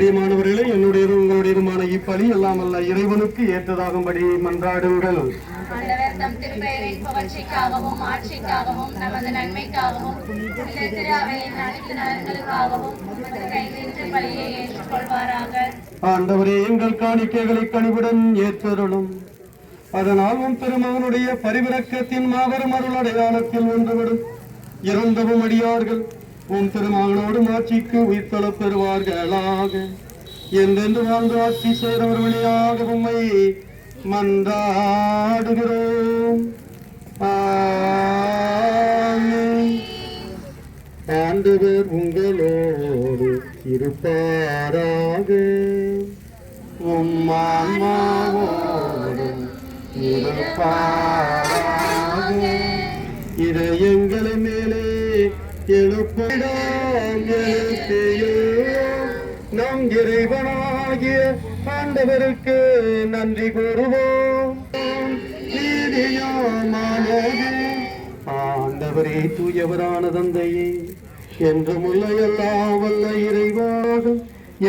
பிரியமானவர்களே என்னுடையதும் உங்களுடையதுமான இப்பலி எல்லாம் அல்ல. இறைவனுக்கு ஏற்றதாகும்படி மன்றாடுங்கள். ஆண்டவர் தம் திருப்பெயரின் புகழ்ச்சிக்காகவும் ஆட்சிக்காகவும் நமது நன்மைக்காகவும் இந்த திரு அவையின் அனைத்து நலன்களுக்காகவும் உமது கைநின்று பலியை ஏற்றுக்கொள்வாராக. ஆண்டவரே எங்கள் காணிக்கைகளை கனிவுடன் ஏற்றருளும். அதனால் உன் திருமகனுடைய பரிவிரக்கத்தின் மாபெரும் அருள் அடையாளத்தில் ஒன்றுவிடும் இறந்தவும் அடியார்கள். உன் திருமகனோடு மாட்சிக்கு உயிர்த்தள பெறுவார்களாக. என்றென்று வாழ்ந்து ஆட்சி செய்தவர் வழியாக உண்மை மன்றாடுகிறோம். ஆண்டவர் உங்களோடு இருப்பாராக. உம்மாவோடும் இருப்பாராக. இதை எங்களை மேலே எழுப்பிடாம் எழுப்பியோ நம் இறைவனாகிய ஆண்டவருக்கு நன்றி கூறுவோம். ஆண்டவரே தூயவரான தந்தையே என்ற உள்ள எல்லா வல்ல இறைவாகும்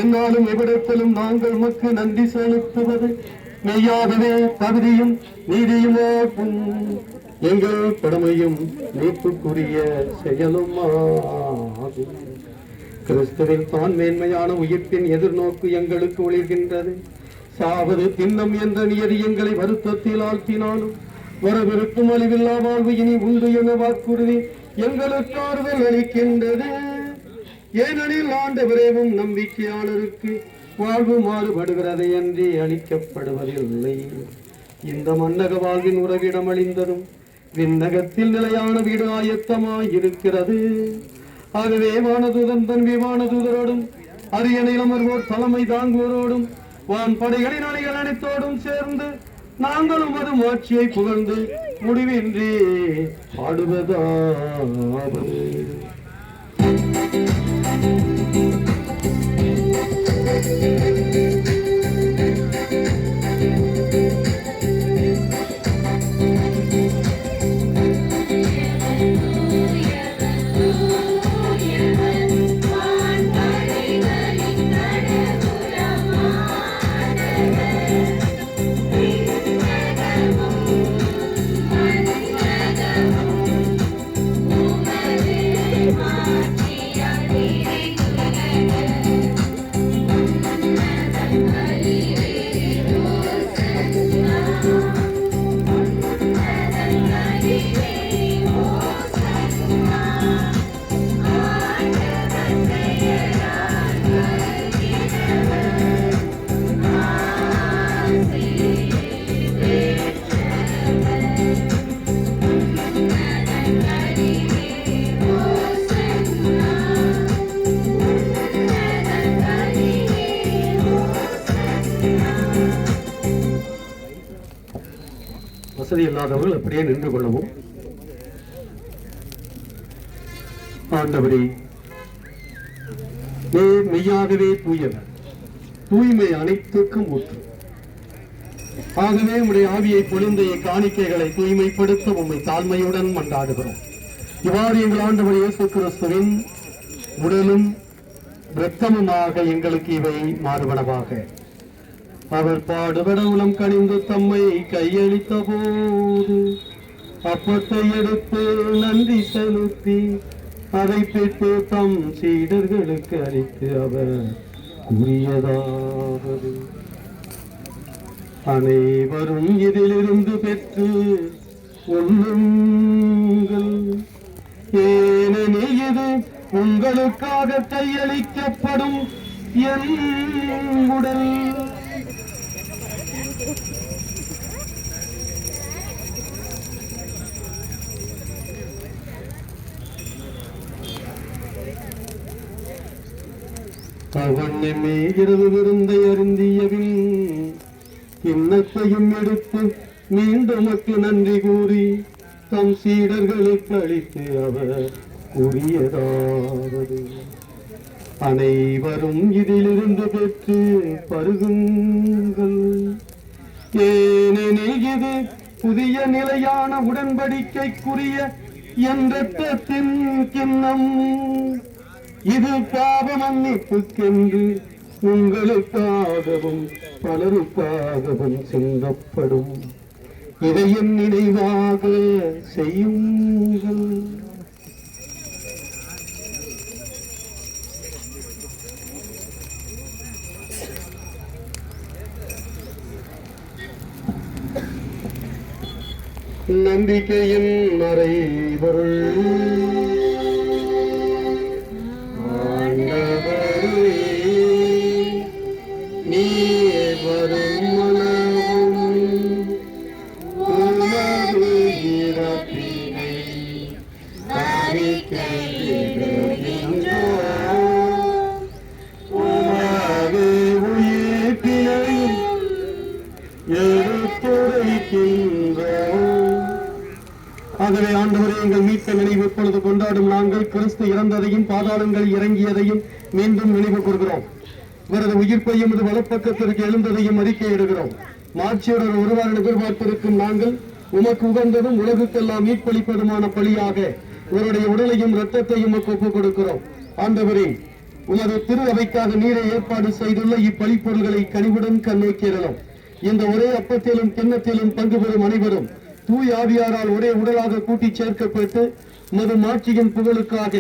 என்னாலும் எவ்விடத்திலும் நாங்கள் மக்கு நன்றி செலுத்துவது. மெய்யாகவே தகுதியும் நீதியுமாகும். எங்கள் கடமையும் நீப்புக்குரிய செயலும்? ஆகும் கிறிஸ்துவில் தான் மேன்மையான உயிர்ப்பின் எதிர்நோக்கு எங்களுக்கு ஒளிர்கின்றது. சாவது திண்ணம் என்ற நியதி எங்களை வருத்தத்தில் ஆழ்த்தினாலும் வரவிருக்கும் அழிவில்லா வாழ்வு இனி உண்டு என வாக்குறுதி எங்களுக்கு ஆறுதல் அளிக்கின்றது. ஏனெனில் ஆண்டவரேவும் நம்பிக்கையாளருக்கு வாழ்வு மாறுபடுகிறது என்று அளிக்கப்படுவதில்லை. இந்த மன்னக வாழ்வின் உறவிடம் அழிந்ததும் விண்ணகத்தில் நிலையான வீடு ஆயத்தமாய் இருக்கிறது? ஆகவே வானதூதன் தன் விமானதூதரோடும் அரியணையில் அமர்வோர் தலைமை தாங்குவோரோடும் வான் படைகளின் அணிகள் அனைத்தோடும் சேர்ந்து நாங்களும் அது ஆட்சியை புகழ்ந்து முடிவின்றி பாடுவதாவது வசதி இல்லாதவர்கள் அப்படியே நின்று கொள்ளவும். ஆண்டவரே நீ மெய்யாகவே தூயவர் தூய்மை அனைத்துக்கும் ஊற்று ஆகவே உடைய ஆவியை பொழிந்த காணிக்கைகளை தூய்மைப்படுத்த உண்மை தாழ்மையுடன் மன்றாடுகிறோம். இவ்வாறு எங்கள் ஆண்டவர் இயேசு கிறிஸ்துவின் உடலும் இரத்தமுமாக எங்களுக்கு இவை மாறுபடவாக. அவர் பாடுபட உளம் கனிந்து தம்மை கையளித்த போது அப்பத்தை எடுத்து நன்றி செலுத்தி அதை பெற்று தம் சீடர்களுக்கு அளித்து அவர் கூறியதாவது. அனைவரும் இதிலிருந்து பெற்று சொல்லுங்கள் ஏனெனில் இது உங்களுக்காக கையளிக்கப்படும் என் உடல். அவன் எம்மே இரவு விருந்தை அருந்தியபின் கிண்ணத்தையும் எடுத்து மீண்டும் மக்கு நன்றி கூறி தம் சீடர்களை அளித்து அவர் கூறியதாவது. அனைவரும் இதிலிருந்து பெற்று பருகுங்கள். ஏனெனில் இது புதிய நிலையான உடன்படிக்கைக்குரிய என்ற கிண்ணம். இது பாவ மன்னிப்புக்கென்று உங்களுக்காகவும் பலருக்காகவும் சிந்தப்படும். இதயம் நினைவாக செய்யுங்கள் நம்பிக்கையின் மறைபொருள். இறந்ததையும் இறங்கியதையும் மீண்டும் நினைவு கூறுகிறோம் இவரது உயிர்ப்பையும் இது வலப்பக்கத்திற்கு எழுந்ததையும் அறிக்கையிடுகிறோம் மாட்சியுடன் ஒருவாறு எதிர்பார்த்திருக்கும் நாங்கள் உமக்கு உகந்ததும் உலகுக்கெல்லாம் மீட்பளிப்பதுமான பலியாக இவருடைய உடலையும் இரத்தத்தையும் உமக்கு ஒப்புக் கொடுக்கிறோம். ஆண்டவரே உமது திரு அவைக்காக நீரை ஏற்பாடு செய்துள்ள இப்பழி பொருள்களை கனிவுடன் கண்ணோக்கிறோம் இந்த ஒரே அப்பத்திலும் கிண்ணத்திலும் பங்கு பெறும் அனைவரும் தூய் ஆவியாரால் ஒரே உடலாக கூட்டி சேர்க்கப்பட்டு மது மாட்சியின் புகழுக்காக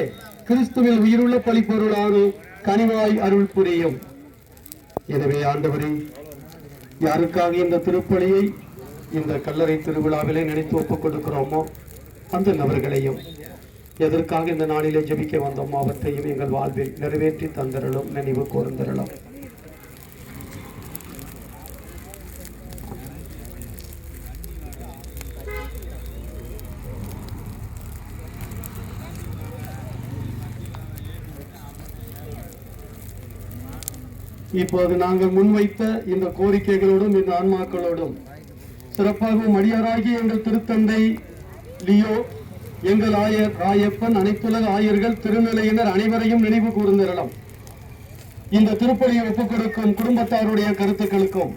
கிறிஸ்துவில் உயிருள்ள பலிப்பொருளான கனிவாய் அருள் புரியும். எனவே ஆண்டவரே யாருக்காக இந்த திருப்பலியை இந்த கல்லறை திருவிழாவிலே நினைத்து ஒப்புக் கொடுக்கிறோமோ அந்த நபர்களையும் எதற்காக இந்த நாளிலே ஜெபிக்க வந்தோமோ அவற்றையும் எங்கள் வாழ்வில் நிறைவேற்றி தந்திரலும் நினைவு கூர்ந்திரலும் இப்போது நாங்கள் முன்வைத்த இந்த கோரிக்கைகளோடும் இந்த ஆன்மாக்களோடும் சிறப்பாகவும் அடியாராகிய எங்கள் திருத்தந்தை லியோ எங்கள் ஆயர் ராயப்பன் அனைத்துலக ஆயர்கள் திருநிலையினர் அனைவரையும் நினைவு கூர்ந்திரலாம் இந்த திருப்பலியை ஒப்புக் கொடுக்கும் குடும்பத்தாருடைய கருத்துக்களுக்கும்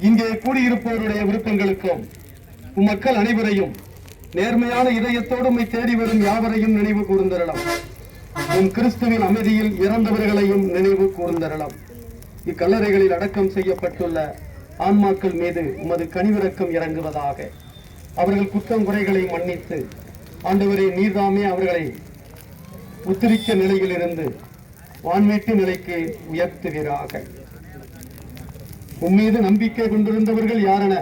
இங்கே கூடியிருப்பவருடைய விருப்பங்களுக்கும் மக்கள் அனைவரையும் நேர்மையான இதயத்தோடு உம்மை தேடி வரும் யாவரையும் நினைவு கூர்ந்திரலாம் உன் கிறிஸ்துவின் அமைதியில் இறந்தவர்களையும் நினைவு கூர்ந்தரலாம் இக்கல்லறைகளில் அடக்கம் செய்யப்பட்டுள்ள ஆன்மாக்கள் மீது உமது கனிவிறக்கம் இறங்குவதாக. அவர்கள் குற்றம் குறைகளை மன்னித்து ஆண்டவரே நீர்தாமே அவர்களை உத்திரிக்க நிலையிலிருந்து வான்மீட்டு நிலைக்கு உயர்த்துவீராக. உம்மீது நம்பிக்கை கொண்டிருந்தவர்கள் யாரென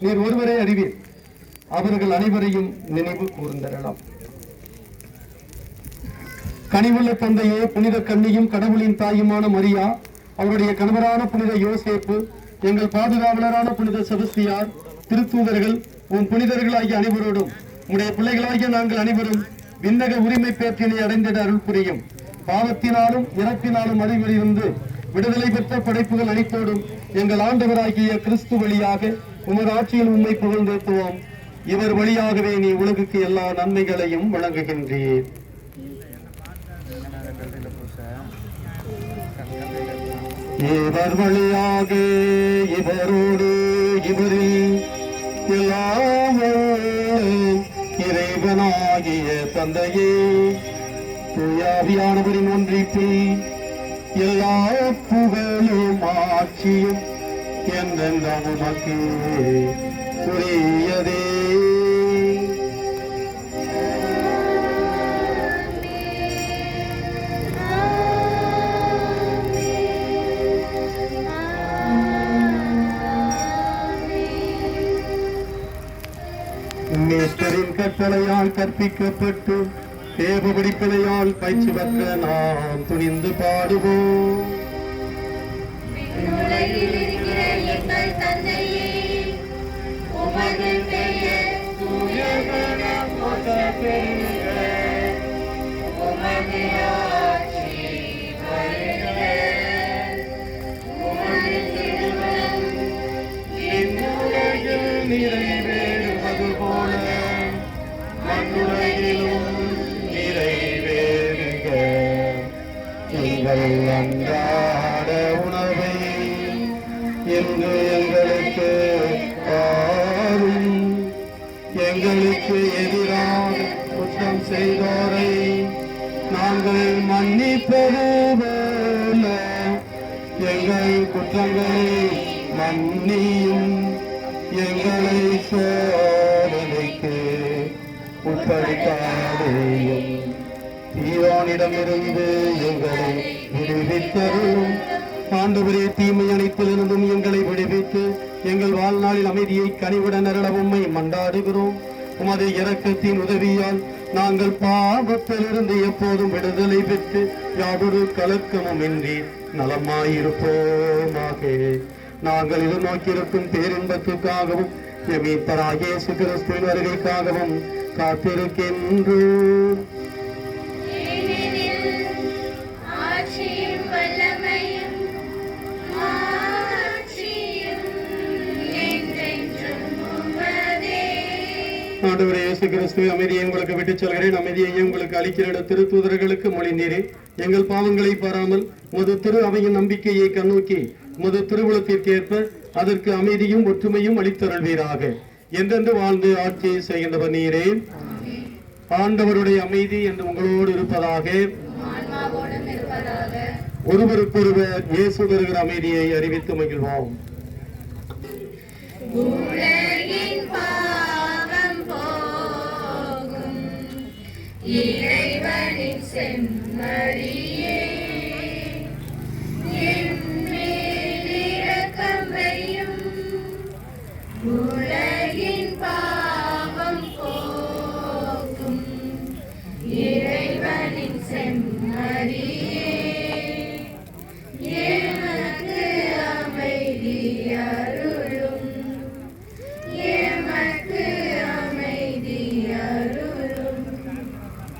நீர் ஒருவரே அறிவீர். அவர்கள் அனைவரையும் நினைவு கூர்ந்தரலாம் கனிவுள்ள தந்தையே புனித கண்ணியும் கடவுளின் தாயுமான மரியா அவருடைய கணவரான புனித யோசேப்பு எங்கள் பாதுகாவலரான புனித செபஸ்தியார் திருத்தூதர்கள் உன் புனிதர்களாகிய அனைவரோடும் உடைய பிள்ளைகளாகிய நாங்கள் அனைவரும் விண்ணக உரிமை பேற்றினை அடைந்திட அருள் புரியும். பாவத்தினாலும் இறப்பினாலும் அறிவிலிருந்து விடுதலை பெற்ற படைப்புகள் அனைத்தோடும் எங்கள் ஆண்டவராகிய கிறிஸ்து வழியாக உமது ஆட்சியில் உண்மை புகழ்ந்தேத்துவோம் இவர் வழியாகவே நீ உலகுக்கு எல்லா நன்மைகளையும் வழங்குகின்றீர். இவர் வழியாக இவரோடு இவரில் எல்லாம் இறைவனாகிய தந்தையே. தூயாவியானவரின் ஒன்றிப்பில் எல்லா புகழும் ஆட்சியும் என்றென்றும் உமக்கு. உரியதே மேஸ்டரின் கட்டளையால் கற்பிக்கப்பட்டு தேவ படிப்பினையால் பயிற்சி பெற்ற நாம் துணிந்து பாடுவோம். நிறைவே எங்கள் அன்றாட உணவை என்று எங்களுக்கு தாரும் எங்களுக்கு எதிராக குற்றம் செய்தோரை நாங்கள் மன்னிப்பதுவல்ல எங்கள் குற்றங்களை மன்னியும். எங்களை சோதனைக்கு உட்படுத்தாதேயும் தீவானிடமிருந்து எங்களை விடுவித்தருளும் ஆண்டவரே தீமை அனைத்திலிருந்தும் எங்களை விடுவித்து எங்கள் வாழ்நாளில் அமைதியை கனிவிட அருள மண்டாடுகிறோம். மன்றாடுகிறோம் உமது இரக்கத்தின் உதவியால் நாங்கள் பாவத்திலிருந்து எப்போதும் விடுதலை பெற்று யாதொரு கலக்கமும் இன்றி நலமாயிருப்போமாக. நாங்கள் எதிர்நோக்கியிருக்கும் பேரின்பத்துக்காகவும் எமீத்தராகிய இயேசு கிறிஸ்துவின் வருகைக்காகவும் காத்திருக்கின்றோம். ஆண்டவரே இயேசு கிறிஸ்து அமைதியை உங்களுக்கு விட்டுச் செல்கிறேன். அமைதியை உங்களுக்கு அளிக்கிற திருத்தூதர்களுக்கு மொழிந்தீரேன் எங்கள் பாவங்களை பாராமல் உமது திரு அவையின் நம்பிக்கையை கண்ணோக்கி உமது திருவுளத்திற்கேற்ப அதற்கு அமைதியும் ஒற்றுமையும் அளித்தருள்வீராக. என்றென்று வாழ்ந்து ஆட்சி செய்கின்றவர் நீரே. ஆண்டவருடைய அமைதி என்று உங்களோடு இருப்பதாக இருப்பதாக ஒருவருக்கொருவர் இயேசு வருகிற அமைதியை அறிவித்து மகிழ்வோம். உலகின் இறைவனின் செம்மறி.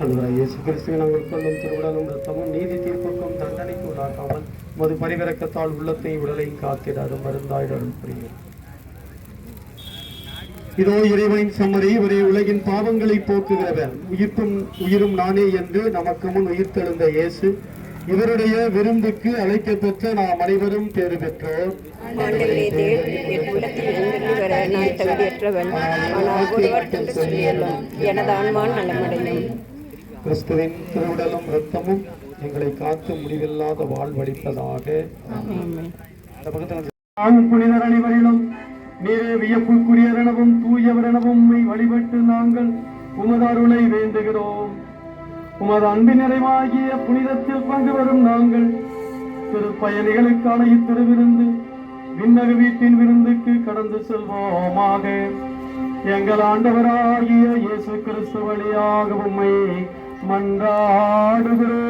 அன்றாட இயேசு கிறிஸ்துவை நாங்கள் கொள்ளும் திருவிழாவும் ரத்தமும் நீதி தீர்ப்புக்கும் தண்டனைக்கு உள்ளாக்காமல் மது பரிவிறக்கத்தால் உள்ளத்தை உடலையும் காத்திடாது மருந்தாயிடும் புரியும். இதோ இறைவனின் சம்மரி ஒரே உலகின் பாவங்களை போக்குகிறவர். உயிர்ப்பும் உயிரும் நானே என்று நமக்கு முன் உயிர்த்தெழுந்த இயேசு இவருடைய விருந்துக்கு அழைக்கப்பெற்ற நாம் அனைவரும் தேர்வு பெற்றோர் நான் தகுதியற்றவன். ஆனால் ஒரு வார்த்தை சொல்லியலும் எனது ஆன்மான் நலமடையும். கிறிஸ்துவின் திருவுடலும் இரத்தமும் எங்களை காத்து முடிவில்லாத வாழ்வளிப்பதாக. புனிதர் அனைவரிலும் நீரே வியப்புக்குரியர் எனவும் தூயவர் எனவும் உம்மை வழிபட்டு நாங்கள் உமது அருளை வேண்டுகிறோம். உமது அன்பின் நிறைவாகிய புனிதத்தில் பங்கு வரும் நாங்கள் திருப்பயணிகளுக்கான இத்திருவிருந்து விண்ணக வீட்டின் விருந்துக்கு கடந்து செல்வோமாக. எங்கள் ஆண்டவராகிய இயேசு கிறிஸ்து வழியாக உம்மை மன்றாடுகிறோம்.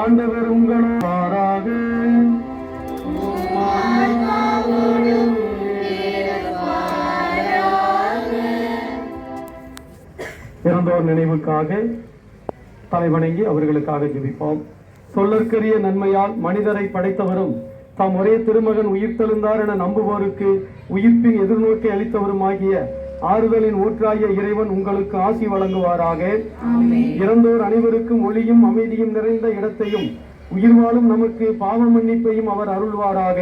ஆண்டவர் உங்களும் ஆறாக இறந்தோர் நினைவுக்காக தலைவணங்கி அவர்களுக்காக ஜிபிப்போம். சொல்லற்கரிய நன்மையால் மனிதரை படைத்தவரும் தாம் ஒரே திருமகன் உயிர்த்தெழுந்தார் என நம்புவோருக்கு உயிர்ப்பின் எதிர்நோக்கி அளித்தவருமாகிய ஆறுதலின் ஊற்றாகிய இறைவன் உங்களுக்கு ஆசி வழங்குவாராக. இறந்தோர் அனைவருக்கும் ஒளியும் அமைதியும் நிறைந்த இடத்தையும் உயிர் வாழும் நமக்கு பாவ மன்னிப்பையும் அவர் அருள்வாராக.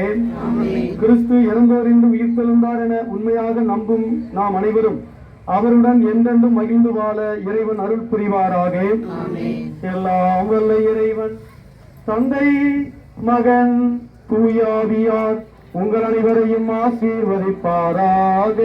கிறிஸ்து இறந்தோர் என்று உயிர்த்தெழுந்தார் என உண்மையாக நம்பும் நாம் அனைவரும் அவருடன் என்றென்றும் மகிழ்ந்து வாழ இறைவன் அருள் புரிவாராக. எல்லாம் வல்ல இறைவன் தந்தை மகன் தூயாவியார் உங்கள் அனைவரையும் ஆசீர்வதிப்பாராக.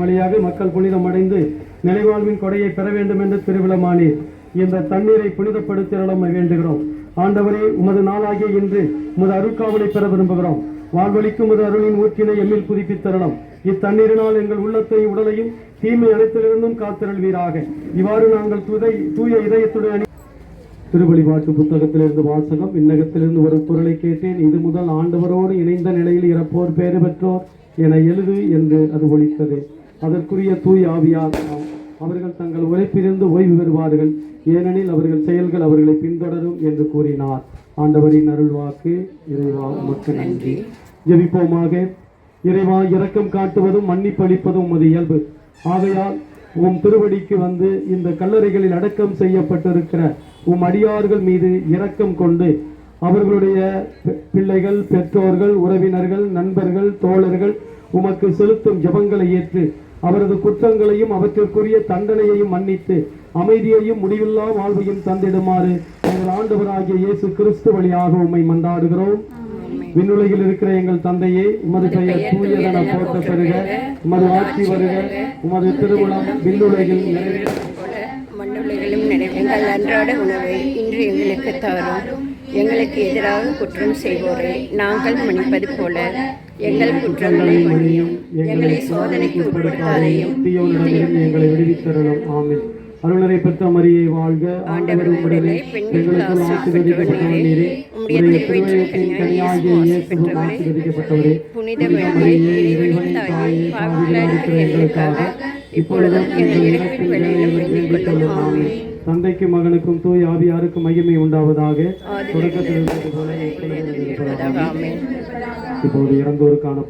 வழியாக மக்கள் புனிதம் அடைந்து நிலைவாழ்வின் கொடையை பெற வேண்டும் என்று திருவிழமானீர். இந்த தண்ணீரை புனிதப்படுத்திடலாம் வேண்டுகிறோம். ஆண்டவரே உமது நாளாகிய இன்று உமது அருட்காவலை பெற விரும்புகிறோம். வாழ்வழிக்கும் உமது அருளின் ஊற்றினை எம்மில் புதுப்பித்தரணும். இத்தண்ணீரினால் எங்கள் உள்ளத்தை உடலையும் தீமை அனைத்திலிருந்தும் காத்திருள்வீராக. இவ்வாறு நாங்கள் துதை தூய இதயத்துடன் திருவழிபாட்டு புத்தகத்திலிருந்து வாசகம் விண்ணகத்திலிருந்து ஒரு பொருளை கேட்டேன். இது முதல் ஆண்டவரோடு இணைந்த நிலையில் இறப்போர் பேறு பெற்றோர் என எழுது என்று அது ஒழித்தது அதற்குரிய தூய் ஆவியார் அவர்கள் தங்கள் உழைப்பிலிருந்து ஓய்வு பெறுவார்கள். ஏனெனில் அவர்கள் செயல்கள் அவர்களை பின்தொடரும் என்று கூறினார். ஆண்டவரின் அருள்வாக்கு இறைவா உமக்கு நன்றி. ஜெபிப்போமாக. இறைவா இரக்கம் காட்டுவதும் மன்னிப்பளிப்பதும் உமது இயல்பு. ஆகையால் உம் திருவடிக்கு வந்து இந்த கல்லறைகளில் அடக்கம் செய்யப்பட்டிருக்கிற உம் அடியார்கள் மீது இரக்கம் கொண்டு அவர்களுடைய பிள்ளைகள் பெற்றோர்கள் உறவினர்கள் நண்பர்கள் தோழர்கள் உமக்கு செலுத்தும் ஜெபங்களை ஏற்று அவரது குற்றங்களையும் அவற்றிற்குரிய தண்டனையையும் மன்னித்து அமைதியையும் முடிவில்லா வாழ்வையும் தந்திடுமாறு எங்கள் ஆண்டவராகிய இயேசு கிறிஸ்து வழியாக உம்மை மன்றாடுகிறோம். விண்ணுலகில் இருக்கிற எங்கள் தந்தையே உமது பெயர் தூயதென போற்ற பெறுக உமது ஆட்சி வருக. உமது திருமணம் விண்ணுலகில் மண்ணுலகிலும் எங்கள் அன்றாட உணவை இன்று எங்களுக்கு தாரும். எங்களுக்கு எதிராக குற்றம் செய்வோரை. நாங்கள் மன்னிப்பது போல. எங்கள் குற்றங்களை மன்னியும். எங்களை சோதனைக்கு உட்படுத்தாதையும் எங்களை விடுவித்தரணும் ஆமென். அருளரை பெற்ற மரியை வாழ்க. ஆண்டவர் உம்முடனே பெண்களுக்குள் ஆசீர்வதிக்கப்பட்டவர். உம்முடைய திருவயத்தின் கனியாகிய இயேசுவும் ஆசீர்வதிக்கப்பட்டவரே. புனித மரியே இறைவனின் தாயே பாவிகளாக எங்களுக்காக இப்பொழுதும் எங்கள் இறப்பின் வேலையிலும் வேண்டிக் கொள்ளும். ஆமென். தந்தைக்கும் மகனுக்கும் தூய் ஆவியாருக்கும் மகிமை உண்டாவதாக. தொடக்கத்தில் இருந்தது போல இப்போது இறந்தோருக்கான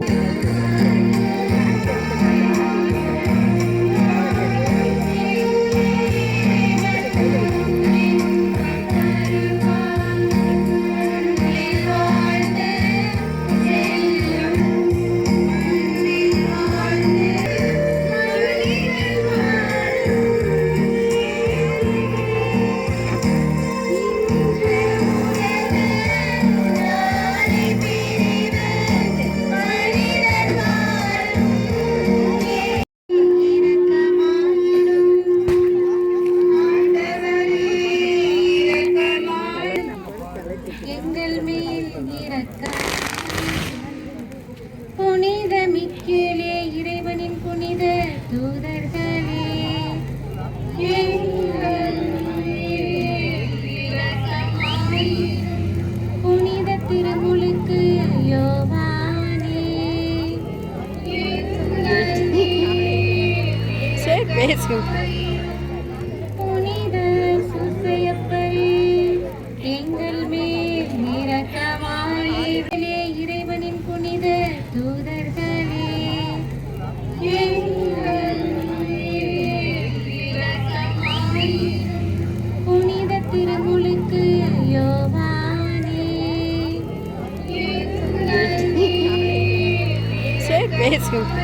எங்கள் மேல் சரி பேசுங்க